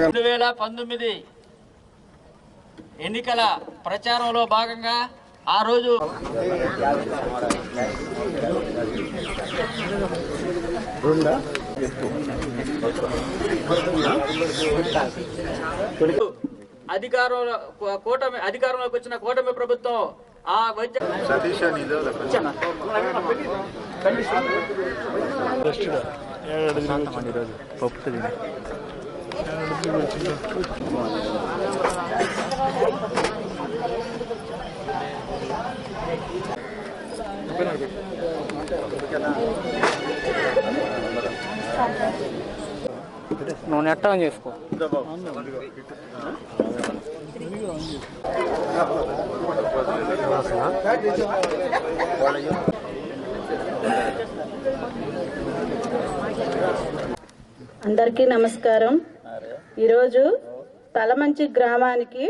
రెండు వేల పంతొమ్మిది ఎన్నికల ప్రచారంలో భాగంగా ఆ రోజు అధికారంలో కూటమి అధికారంలోకి వచ్చిన కూటమి ప్రభుత్వం ఆ వైద్య నువ్వు నెట్ ఆన్ చేసుకో. అందరికీ నమస్కారం. ఈరోజు తలమంచి గ్రామానికి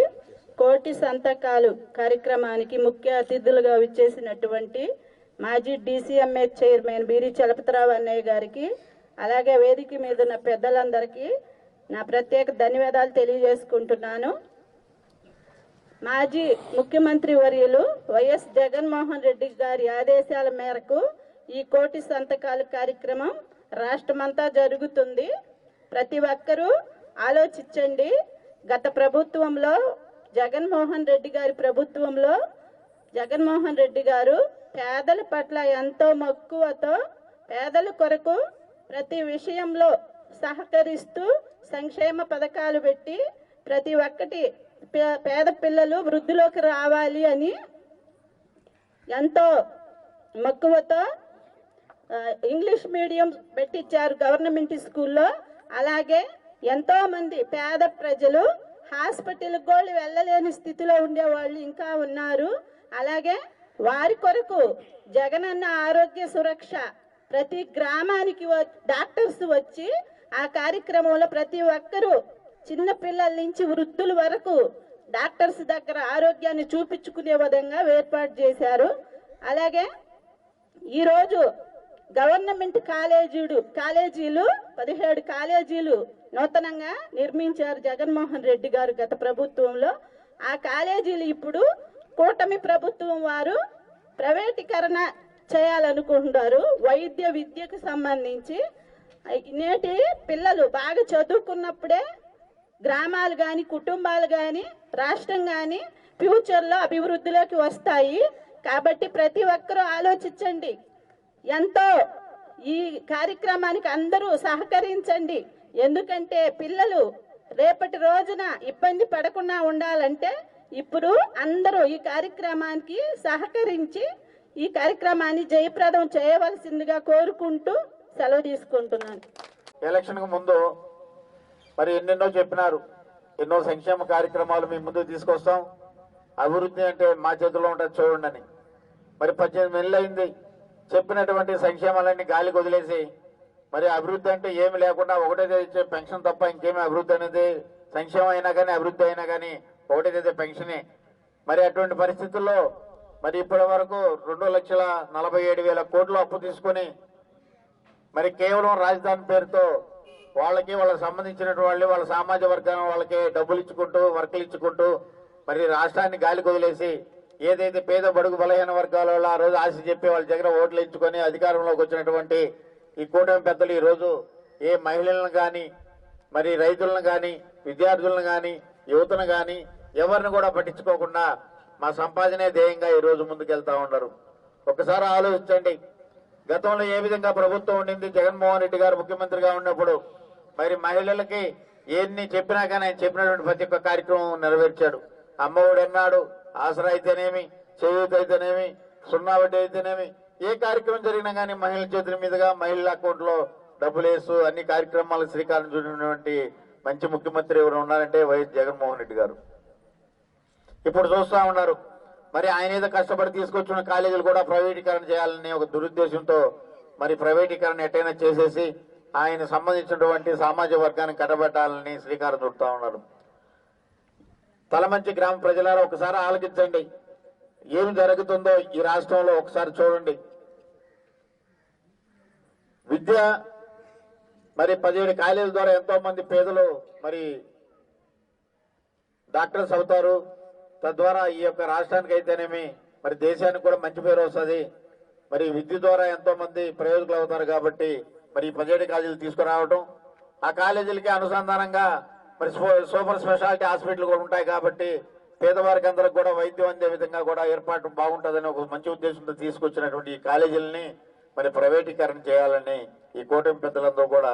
కోటి సంతకాలు కార్యక్రమానికి ముఖ్య అతిథులుగా విచ్చేసినటువంటి మాజీ డీసీఎంఏ చైర్మన్ బీరి చలపతిరావు అన్నయ్య గారికి అలాగే వేదిక మీద ఉన్న పెద్దలందరికీ నా ప్రత్యేక ధన్యవాదాలు తెలియజేసుకుంటున్నాను. మాజీ ముఖ్యమంత్రి వర్యులు వైఎస్ జగన్మోహన్ రెడ్డి గారి ఆదేశాల మేరకు ఈ కోటి సంతకాలు కార్యక్రమం రాష్ట్రమంతా జరుగుతుంది. ప్రతి ఒక్కరూ ఆలోచించండి. గత ప్రభుత్వంలో జగన్మోహన్ రెడ్డి గారి ప్రభుత్వంలో జగన్మోహన్ రెడ్డి గారు పేదల పట్ల ఎంతో మక్కువతో పేదల కొరకు ప్రతి విషయంలో సహకరిస్తూ సంక్షేమ పథకాలు పెట్టి ప్రతి ఒక్కటి పే- పేద పిల్లలు వృద్ధిలోకి రావాలి అని ఎంతో మక్కువతో ఇంగ్లీష్ మీడియం పెట్టించారు గవర్నమెంట్ స్కూల్లో. అలాగే ఎంతోమంది పేద ప్రజలు హాస్పిటల్కి కూడా వెళ్ళలేని స్థితిలో ఉండేవాళ్ళు ఇంకా ఉన్నారు. అలాగే వారి కొరకు జగనన్న ఆరోగ్య సురక్ష ప్రతి గ్రామానికి డాక్టర్స్ వచ్చి ఆ కార్యక్రమంలో ప్రతి ఒక్కరూ చిన్న పిల్లల నుంచి వృద్ధుల వరకు డాక్టర్స్ దగ్గర ఆరోగ్యాన్ని చూపించుకునే విధంగా ఏర్పాటు చేశారు. అలాగే ఈరోజు గవర్నమెంట్ కాలేజీలు కాలేజీలు పదిహేడు కాలేజీలు నూతనంగా నిర్మించారు జగన్మోహన్ రెడ్డి గారు గత ప్రభుత్వంలో. ఆ కాలేజీలు ఇప్పుడు కూటమి ప్రభుత్వం వారు ప్రైవేటీకరణ చేయాలనుకుంటున్నారు. వైద్య విద్యకు సంబంధించి నేటి పిల్లలు బాగా చదువుకున్నప్పుడే గ్రామాలు కానీ కుటుంబాలు కానీ రాష్ట్రం కానీ ఫ్యూచర్లో అభివృద్ధిలోకి వస్తాయి. కాబట్టి ప్రతి ఒక్కరూ ఆలోచించండి. ఎంతో ఈ కార్యక్రమానికి అందరూ సహకరించండి. ఎందుకంటే పిల్లలు రేపటి రోజున ఇబ్బంది పడకుండా ఉండాలంటే ఇప్పుడు అందరూ ఈ కార్యక్రమానికి సహకరించి ఈ కార్యక్రమాన్ని జయప్రదం చేయవలసిందిగా కోరుకుంటూ సెలవు తీసుకుంటున్నాను. ఎలక్షన్కు ముందు మరి ఎన్నెన్నో చెప్పినారు. ఎన్నో సంక్షేమ కార్యక్రమాలు మీ ముందుకు తీసుకొస్తాం. అభివృద్ధి అంటే మా చేతిలో ఉంటుంది చూడండి అని. మరి పద్దెనిమిది నెలలు అయింది. చెప్పినటువంటి సంక్షేమాలన్నీ గాలికి వదిలేసి మరి అభివృద్ధి అంటే ఏమి లేకుండా ఒకటే ఇచ్చే పెన్షన్ తప్ప ఇంకేమి అభివృద్ధి అనేది సంక్షేమం అయినా కానీ అభివృద్ధి అయినా కానీ ఒకటే తెచ్చే పెన్షనే. మరి అటువంటి పరిస్థితుల్లో మరి ఇప్పటి వరకు రెండు లక్షల నలభై ఏడు వేల కోట్లు అప్పు తీసుకొని మరి కేవలం రాజధాని పేరుతో వాళ్ళకి వాళ్ళకి సంబంధించినటువంటి వాళ్ళు వాళ్ళ సామాజిక వర్గం వాళ్ళకి డబ్బులు ఇచ్చుకుంటూ వర్కులు ఇచ్చుకుంటూ మరి రాష్ట్రాన్ని గాలి వదిలేసి ఏదైతే పేద బడుగు బలహీన వర్గాల వాళ్ళు ఆ రోజు ఆశ చెప్పి వాళ్ళ దగ్గర ఓట్లు ఇచ్చుకొని అధికారంలోకి వచ్చినటువంటి ఈ కూటమి పెద్దలు ఈరోజు ఏ మహిళలను కానీ మరి రైతులను కానీ విద్యార్థులను కానీ యువతను కానీ ఎవరిని కూడా పట్టించుకోకుండా మా సంపాదనే ధ్యేయంగా ఈరోజు ముందుకెళ్తా ఉన్నారు. ఒకసారి ఆలోచించండి. గతంలో ఏ విధంగా ప్రభుత్వం ఉండింది? జగన్మోహన్ రెడ్డి గారు ముఖ్యమంత్రిగా ఉన్నప్పుడు మరి మహిళలకి ఎన్ని చెప్పినా కానీ ఆయన చెప్పినటువంటి ప్రతి ఒక్క కార్యక్రమం నెరవేర్చాడు. అమ్మఒడు అన్నాడు ఆసరా అయితేనేమి చేయూత అయితేనేమి సున్నా వడ్డీ అయితేనేమి ఏ కార్యక్రమం జరిగినా కానీ మహిళల చేతుల మీదుగా మహిళల అకౌంట్లో డబ్బులు వేసు అన్ని కార్యక్రమాలకు శ్రీకారం చూసినటువంటి మంచి ముఖ్యమంత్రి ఎవరు ఉన్నారంటే వైఎస్ జగన్మోహన్ రెడ్డి గారు. ఇప్పుడు చూస్తా ఉన్నారు మరి ఆయన ఏదో కష్టపడి తీసుకొచ్చిన కాలేజీలు కూడా ప్రైవేటీకరణ చేయాలని ఒక దురుద్దేశంతో మరి ప్రైవేటీకరణ ఎట్టైనా చేసేసి ఆయన సంబంధించినటువంటి సామాజిక వర్గాన్ని కట్టబెట్టాలని శ్రీకారం చుడుతూ ఉన్నారు. తలమంచి గ్రామ ప్రజలారా ఒకసారి ఆలోచించండి. ఏమి జరుగుతుందో ఈ రాష్ట్రంలో ఒకసారి చూడండి. విద్య మరి పదిహేడు కాలేజీల ద్వారా ఎంతో మంది పేదలు మరి డాక్టర్స్ అవుతారు. తద్వారా ఈ యొక్క రాష్ట్రానికి అయితేనేమి మరి దేశానికి కూడా మంచి పేరు వస్తుంది. మరి విద్య ద్వారా ఎంతో మంది ప్రయోజకులు అవుతారు కాబట్టి మరి ఈ పదిహేడు కాలేజీలు తీసుకురావడం ఆ కాలేజీలకి అనుసంధానంగా మరి సూపర్ స్పెషాలిటీ హాస్పిటల్ కూడా ఉంటాయి కాబట్టి పేదవారికి అందరికి కూడా వైద్యం అందే విధంగా కూడా ఏర్పాటు బాగుంటుందని ఒక మంచి ఉద్దేశంతో తీసుకొచ్చినటువంటి ఈ కాలేజీలని మరి ప్రైవేటీకరణ చేయాలని ఈ కూటమి పెద్దలందరూ కూడా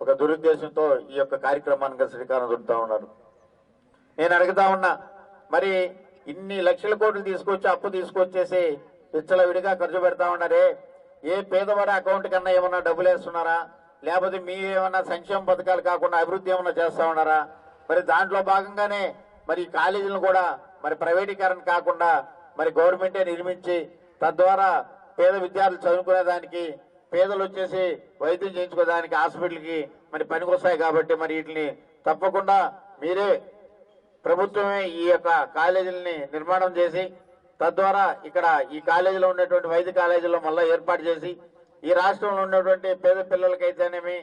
ఒక దురుద్దేశంతో ఈ యొక్క కార్యక్రమానికి శ్రీకారం చుడుతూ ఉన్నారు. నేను అడుగుతా ఉన్నా మరి ఇన్ని లక్షల కోట్లు తీసుకొచ్చి అప్పు తీసుకొచ్చేసి పిచ్చల విడిగా ఖర్చు పెడతా ఉన్నారే? ఏ పేదవాడి అకౌంట్ కన్నా ఏమన్నా డబ్బులు వేస్తున్నారా? లేకపోతే మీ ఏమన్నా సంక్షేమ పథకాలు కాకుండా అభివృద్ధి ఏమన్నా చేస్తా ఉన్నారా? మరి దాంట్లో భాగంగానే మరి కాలేజీలను కూడా మరి ప్రైవేటీకరణ కాకుండా మరి గవర్నమెంటే నిర్మించి తద్వారా పేద విద్యార్థులు చదువుకునేదానికి పేదలు వచ్చేసి వైద్యం చేయించుకోవడానికి హాస్పిటల్కి మరి పనికొస్తాయి కాబట్టి మరి వీటిని తప్పకుండా మీరే ప్రభుత్వమే ఈ యొక్క కాలేజీలని నిర్మాణం చేసి తద్వారా ఇక్కడ ఈ కాలేజీలో ఉన్నటువంటి వైద్య కాలేజీలో మళ్ళీ ఏర్పాటు చేసి ఈ రాష్ట్రంలో ఉన్నటువంటి పేద పిల్లలకైతేనేమి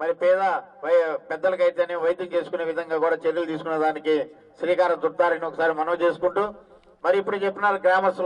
మరి పేద వై- పెద్దలకైతేనే వైద్యం చేసుకునే విధంగా కూడా చర్యలు తీసుకునే దానికి శ్రీకారం చుట్టారని ఒకసారి మనవి చేసుకుంటూ మరి ఇప్పుడు చెప్పినారు గ్రామస్తులు.